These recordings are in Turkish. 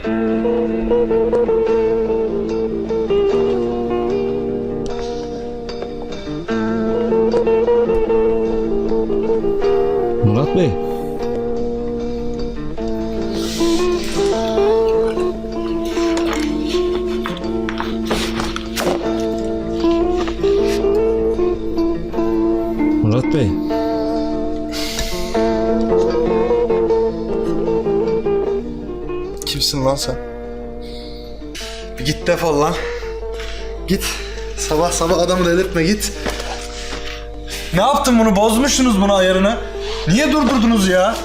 Murat Bey. Murat Bey. Kimsin lan sen? Bir git defol lan. Git. Sabah sabah adamı delirtme git. Ne yaptın bunu? Bozmuşsunuz bunu ayarını. Niye durdurdunuz ya?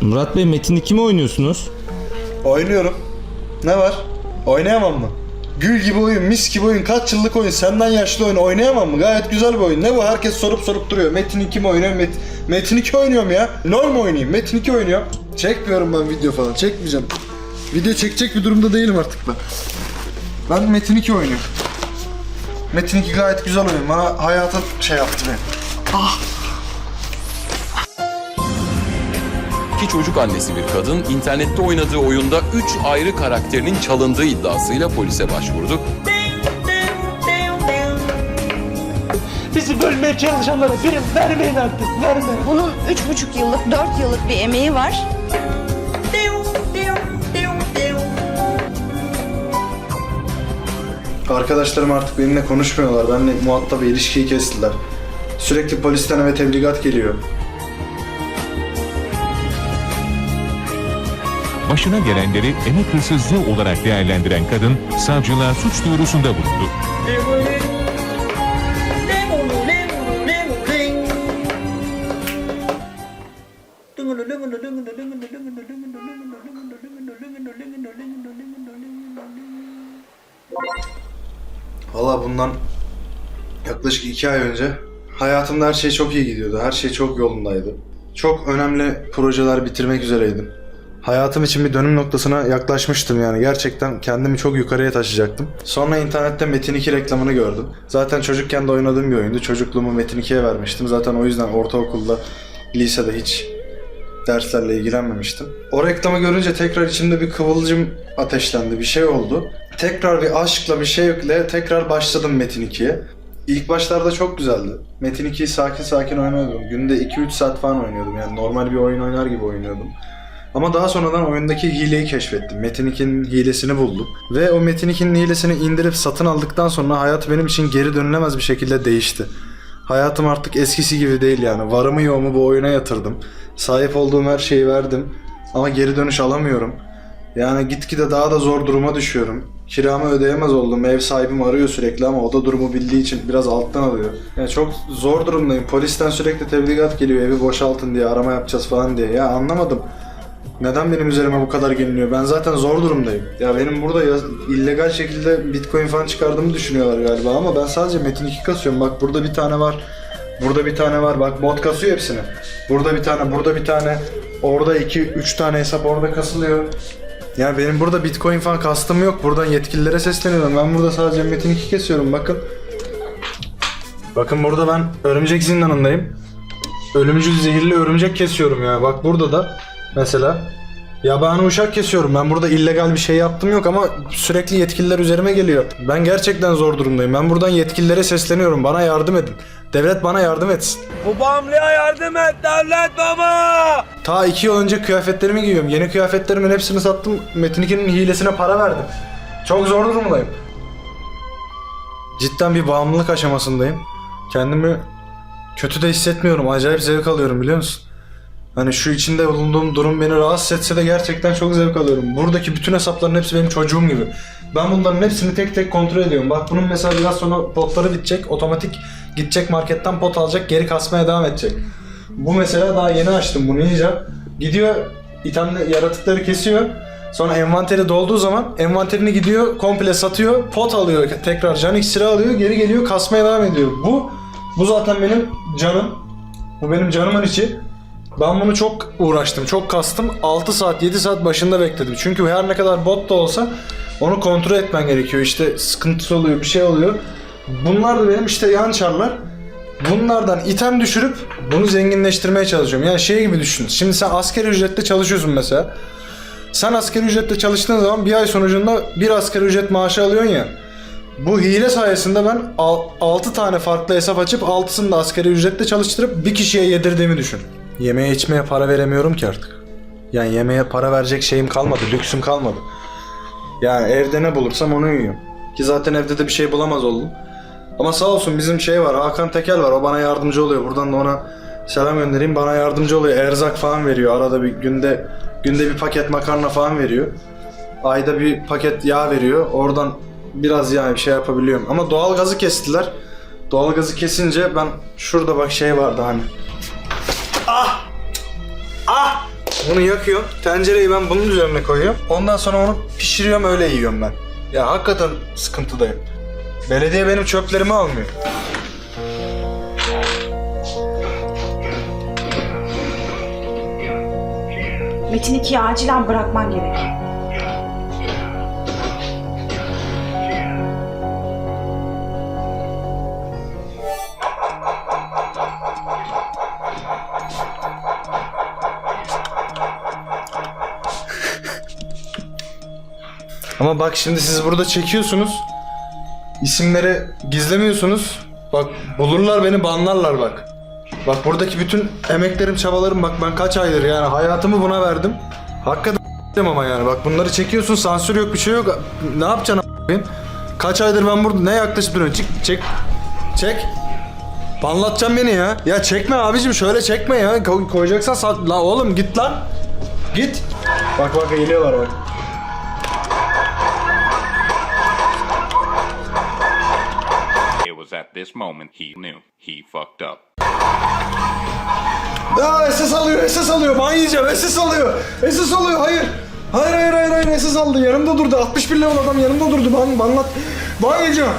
Murat Bey Metin 2 mi oynuyorsunuz? Oynuyorum. Ne var? Oynayamam mı? Gül gibi oyun, mis gibi oyun, kaç yıllık oyun, senden yaşlı oyun oynayamam mı? Gayet güzel bir oyun. Ne bu? Herkes sorup sorup duruyor. Metin 2 mi oynuyor? Met Metin 2 oynuyorum ya. LoL mu oynayayım? Metin 2 oynuyorum. Çekmiyorum ben video falan. Çekmeyeceğim. Video çekecek bir durumda değilim artık ben. Ben Metin 2 oynuyorum. Metin 2 gayet güzel oyun. Bana hayata şey yaptı beni. İki çocuk annesi bir kadın internette oynadığı oyunda 3 ayrı karakterinin çalındığı iddiasıyla polise başvurdu. Bizi bölmeye çalışanlara prim vermeyin artık, verme. Bunun üç buçuk yıllık, dört yıllık bir emeği var. Arkadaşlarım artık benimle konuşmuyorlar. Benimle muhatap ilişkiyi kestiler. Sürekli polisten eve tebligat geliyor. Başına gelenleri emek hırsızlığı olarak değerlendiren kadın savcılığa suç duyurusunda bulundu. Valla bundan yaklaşık iki ay önce hayatımda her şey çok iyi gidiyordu. Her şey çok yolundaydı. Çok önemli projeler bitirmek üzereydim. Hayatım için bir dönüm noktasına yaklaşmıştım yani. Gerçekten kendimi çok yukarıya taşıyacaktım. Sonra internette Metin 2 reklamını gördüm. Zaten çocukken de oynadığım bir oyundu. Çocukluğumu Metin 2'ye vermiştim. Zaten o yüzden ortaokulda, lisede hiç derslerle ilgilenmemiştim. O reklamı görünce tekrar içimde bir kıvılcım ateşlendi, bir şey oldu. Tekrar bir aşkla bir şeyle tekrar başladım Metin 2'ye. İlk başlarda çok güzeldi. Metin 2'yi sakin sakin oynuyordum. Günde 2-3 saat falan oynuyordum. Yani normal bir oyun oynar gibi oynuyordum. Ama daha sonradan oyundaki hileyi keşfettim. Metin 2'nin hilesini buldum. Ve o Metin 2'nin hilesini indirip satın aldıktan sonra hayat benim için geri dönülemez bir şekilde değişti. Hayatım artık eskisi gibi değil yani. Varımı yoğumu bu oyuna yatırdım. Sahip olduğum her şeyi verdim. Ama geri dönüş alamıyorum. Yani gitgide daha da zor duruma düşüyorum. Kiramı ödeyemez oldum. Ev sahibim arıyor sürekli ama o da durumu bildiği için biraz alttan alıyor. Yani çok zor durumdayım. Polisten sürekli tebligat geliyor evi boşaltın diye arama yapacağız falan diye. Ya anlamadım. Neden benim üzerime bu kadar geliniyor? Ben zaten zor durumdayım. Ya benim burada ya, illegal şekilde bitcoin falan çıkardığımı düşünüyorlar galiba ama ben sadece Metin 2 kasıyorum. Bak burada bir tane var. Burada bir tane var. Bak bot kasıyor hepsini. Burada bir tane, burada bir tane. Orada 2 3 tane hesap orada kasılıyor. Ya benim burada bitcoin falan kastım yok. Buradan yetkililere sesleniyorum. Ben burada sadece Metin 2 kesiyorum bakın. Bakın burada ben örümcek zindanındayım. Ölümcül zehirli örümcek kesiyorum ya. Bak burada da mesela yabani uşak kesiyorum. Ben burada illegal bir şey yaptım yok ama sürekli yetkililer üzerime geliyor. Ben gerçekten zor durumdayım. Ben buradan yetkililere sesleniyorum. Bana yardım edin. Devlet bana yardım etsin. Bu bağımlıya yardım et devlet baba! Ta iki yıl önce kıyafetlerimi giyiyorum. Yeni kıyafetlerimin hepsini sattım. Metin 2'nin hilesine para verdim. Çok zor durumdayım. Cidden bir bağımlılık aşamasındayım. Kendimi kötü de hissetmiyorum. Acayip zevk alıyorum biliyor musun? Hani şu içinde bulunduğum durum beni rahatsız etse de gerçekten çok zevk alıyorum. Buradaki bütün hesapların hepsi benim çocuğum gibi. Ben bunların hepsini tek tek kontrol ediyorum. Bak bunun mesela biraz sonra potları bitecek. Otomatik gidecek marketten pot alacak. Geri kasmaya devam edecek. Bu mesela daha yeni açtım bunu yiyeceğim. Gidiyor itemle yaratıkları kesiyor. Sonra envanteri dolduğu zaman envanterini gidiyor komple satıyor. Pot alıyor tekrar can iksiri alıyor. Geri geliyor kasmaya devam ediyor. Bu bu zaten benim canım. Bu benim canımın içi. Ben bunu çok uğraştım, çok kastım. 6 saat, 7 saat başında bekledim. Çünkü her ne kadar bot da olsa onu kontrol etmen gerekiyor. İşte sıkıntısı oluyor, bir şey oluyor. Bunlar da benim işte yan. Bunlardan item düşürüp bunu zenginleştirmeye çalışıyorum. Yani şey gibi düşün. Şimdi sen asgari ücretle çalışıyorsun mesela. Sen asgari ücretle çalıştığın zaman bir ay sonucunda bir asgari ücret maaşı alıyorsun ya. Bu hile sayesinde ben 6 tane farklı hesap açıp 6'sını da asgari ücretle çalıştırıp bir kişiye yedirdiğimi düşün. Yemeğe içmeye para veremiyorum ki artık. Yani yemeğe para verecek şeyim kalmadı, lüksüm kalmadı. Yani evde ne bulursam onu yiyorum. Ki zaten evde de bir şey bulamaz oldum. Ama sağ olsun bizim şey var, Hakan Tekel var. O bana yardımcı oluyor. Buradan da ona selam göndereyim. Bana yardımcı oluyor. Erzak falan veriyor. Arada bir günde günde bir paket makarna falan veriyor. Ayda bir paket yağ veriyor. Oradan biraz yani bir şey yapabiliyorum. Ama doğalgazı kestiler. Doğalgazı kesince ben şurada bak şey vardı hani. Ah! Ah! Bunu yakıyorum. Tencereyi ben bunun üzerine koyuyorum. Ondan sonra onu pişiriyorum öyle yiyorum ben. Ya hakikaten sıkıntıdayım. Belediye benim çöplerimi almıyor. Metin 2'yi acilen bırakman gerek. Ama bak şimdi siz burada çekiyorsunuz. İsimleri gizlemiyorsunuz. Bak bulurlar beni banlarlar bak. Bak buradaki bütün emeklerim, çabalarım bak ben kaç aydır yani hayatımı buna verdim. Hakikaten ama yani bak bunları çekiyorsun sansür yok bir şey yok. Ne yapacaksın? Kaç aydır ben burada ne yaklaşıp duruyorum? Çek çek çek. Banlatacaksın beni ya. Ya çekme abicim şöyle çekme ya. Ko- koyacaksan sa- la oğlum git lan. Git. Bak bak eğiliyorlar bak. At this moment he knew he fucked up. Aa SS alıyor, SS alıyor. Ban yiyeceğim, alıyor. SS alıyor, hayır. Hayır, hayır, hayır, hayır, SS aldı. Yanımda durdu. 61 level adam yanımda durdu. Ban, banlat. Ban yiyeceğim.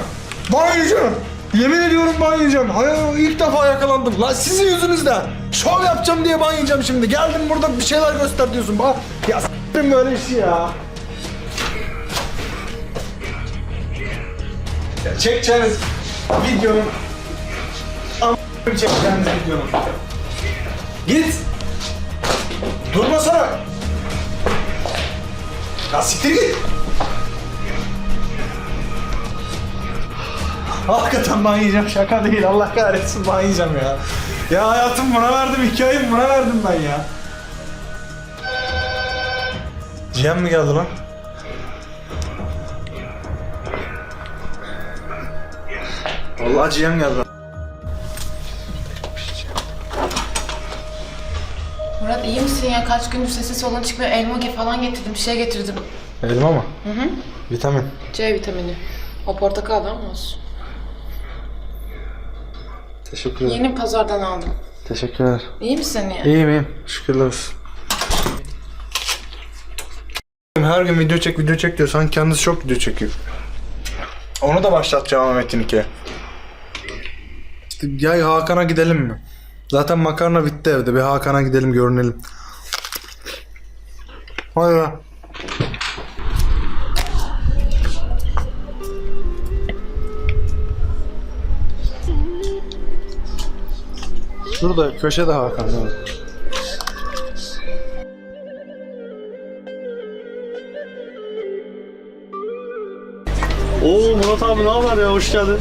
Yiyeceğim. Yemin ediyorum ban. Hayır, ilk defa yakalandım. Lan sizin yüzünüzden. Şov yapacağım diye ban şimdi. Geldim burada bir şeyler göster diyorsun. Ban. Ya s**tim böyle işi ya. Ya çekeceğiniz videonun... Am***** çekeceğiniz videonun. Git. Durmasana. Ya siktir git. Hakikaten ban şaka değil Allah kahretsin ban ya. Ya hayatım buna verdim hikayemi buna verdim ben ya. Cihan mi geldi lan? Vallahi Cihan geldi. Murat iyi misin ya? Kaç gündür sesi solun çıkmıyor. Elma ge- falan getirdim. Bir şey getirdim. Elma mı? Hı hı. Vitamin. C vitamini. O portakal da ama olsun. Teşekkür ederim. Yeni pazardan aldım. Teşekkürler. İyi misin ya? İyiyim iyiyim. Şükürler olsun. Her gün video çek video çek diyor. Sanki kendisi çok video çekiyor. Onu da başlatacağım ama Metin 2'ye. İşte ya Hakan'a gidelim mi? Zaten makarna bitti evde. Bir Hakan'a gidelim görünelim. Hadi be. Şurada köşede Hakan. evet. Oo Murat abi ne haber ya hoş geldin.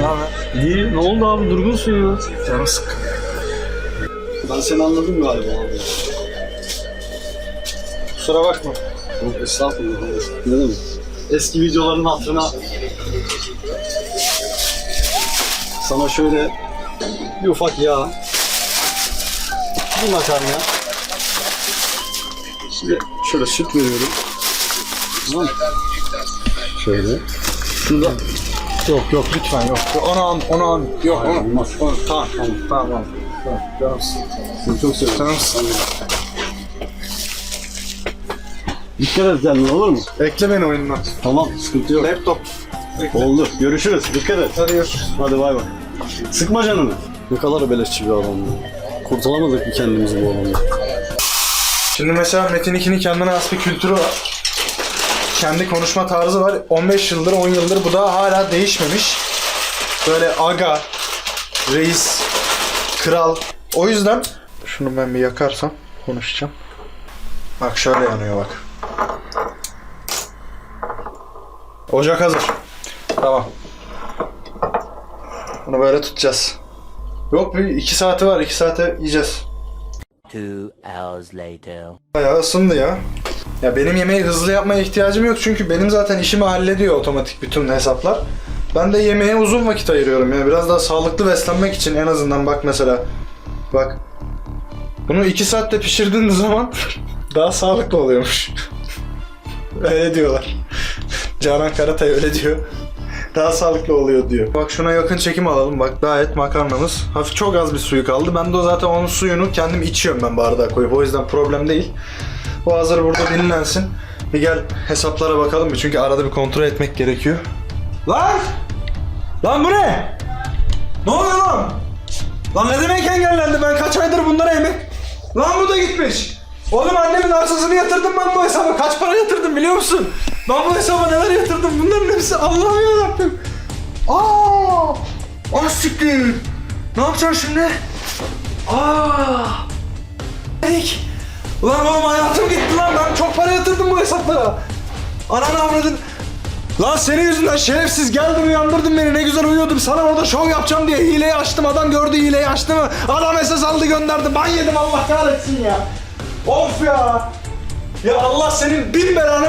Ne haber? İyi ne oldu abi durgunsun ya. Canım sık. Ben seni anladım galiba abi. Kusura bakma. Yok estağfurullah. Ne demek? Eski videoların hatırına sana şöyle bir ufak yağ bir makarna Şimdi şöyle süt veriyorum. Tamam? Şöyle. Şunu da Yok yok lütfen yok. Onu al, onu al. Yok onu. olmaz. onu tamam tamam tamam. tamam. Canımsın. Seni çok seviyorum. Canımsın. Dikkat et kendine olur mu? Ekle beni oyununa. Tamam sıkıntı yok. Laptop. Oldu. Görüşürüz. Dikkat et. Hadi görüşürüz. Hadi bay bay. Sıkma canını. Ne kadar beleşçi bir adam ya. Kurtulamadık mı kendimizi bu adamla? Şimdi mesela Metin 2'nin kendine has bir kültürü var. Kendi konuşma tarzı var. 15 yıldır, 10 yıldır bu da hala değişmemiş. Böyle aga, reis, kral. O yüzden şunu ben bir yakarsam konuşacağım. Bak şöyle yanıyor bak. Ocak hazır. Tamam. Bunu böyle tutacağız. Yok bir iki saati var. iki saate yiyeceğiz. Two hours later. Bayağı ısındı ya. Ya benim yemeği hızlı yapmaya ihtiyacım yok çünkü benim zaten işimi hallediyor otomatik bütün hesaplar. Ben de yemeğe uzun vakit ayırıyorum ya. Biraz daha sağlıklı beslenmek için en azından bak mesela. Bak. Bunu iki saatte pişirdiğin zaman daha sağlıklı oluyormuş. öyle diyorlar. Canan Karatay öyle diyor. Daha sağlıklı oluyor diyor. Bak şuna yakın çekim alalım. Bak gayet makarnamız. Hafif çok az bir suyu kaldı. Ben de zaten onun suyunu kendim içiyorum ben bardağa koyup. O yüzden problem değil. Bu hazır burada dinlensin. Bir gel hesaplara bakalım bir çünkü arada bir kontrol etmek gerekiyor. Lan! Lan bu ne? Ne oluyor lan? Lan ne demek engellendi? Ben kaç aydır bunlara emek... Lan bu da gitmiş. Oğlum annemin arsasını yatırdım ben bu hesaba. Kaç para yatırdım biliyor musun? Ben bu hesaba neler yatırdım? Bunların hepsi Allah'ım yarabbim. Aa! Ah siktir. Ne yapacaksın şimdi? Aa! Dedik. Ulan oğlum hayatım gitti lan. Ben çok para yatırdım bu hesaplara. Ananı avradın. Lan senin yüzünden şerefsiz geldin uyandırdın beni. Ne güzel uyuyordum. Sana orada şov yapacağım diye hileyi açtım. Adam gördü hileyi açtı mı? Adam mesaj aldı gönderdi. Ban yedim. Allah kahretsin ya. Of ya. Ya Allah senin bin belanı